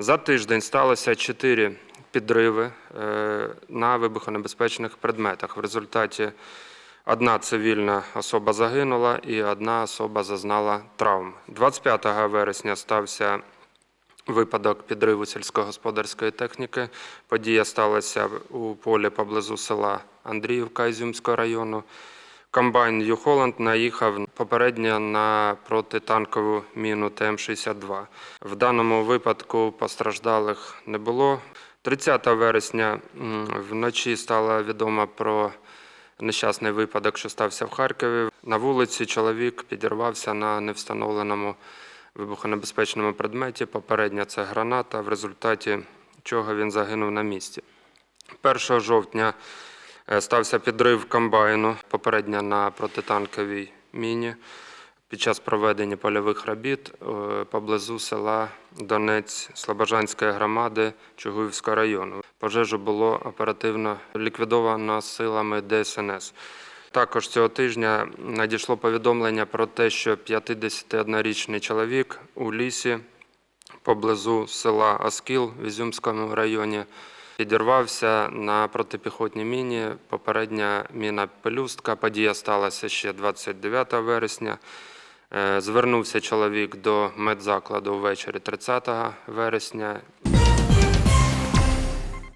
За тиждень сталося чотири підриви е, на вибухонебезпечних предметах. В результаті одна цивільна особа загинула і одна особа зазнала травм. 25 вересня стався випадок підриву сільськогосподарської техніки. Подія сталася у полі поблизу села Андріївка Ізюмського району. Комбайн Ю Холланд наїхав попередньо на протитанкову міну ТМ-62. В даному випадку постраждалих не було. 30 вересня вночі стало відомо про нещасний випадок, що стався в Харкові. На вулиці чоловік підірвався на невстановленому вибухонебезпечному предметі. Попередньо це граната, в результаті чого він загинув на місці. 1 жовтня стався підрив комбайну попередньо на протитанковій міні під час проведення польових робіт е, поблизу села Донець Слобожанської громади Чугуївського району. Пожежу було оперативно ліквідовано силами ДСНС. Також цього тижня надійшло повідомлення про те, що 51-річний чоловік у лісі поблизу села Оскіл в Ізюмському районі підірвався на протипіхотній міні. Попередня міна пелюстка. Подія сталася ще 29 вересня. Е, Звернувся чоловік до медзакладу ввечері 30 вересня.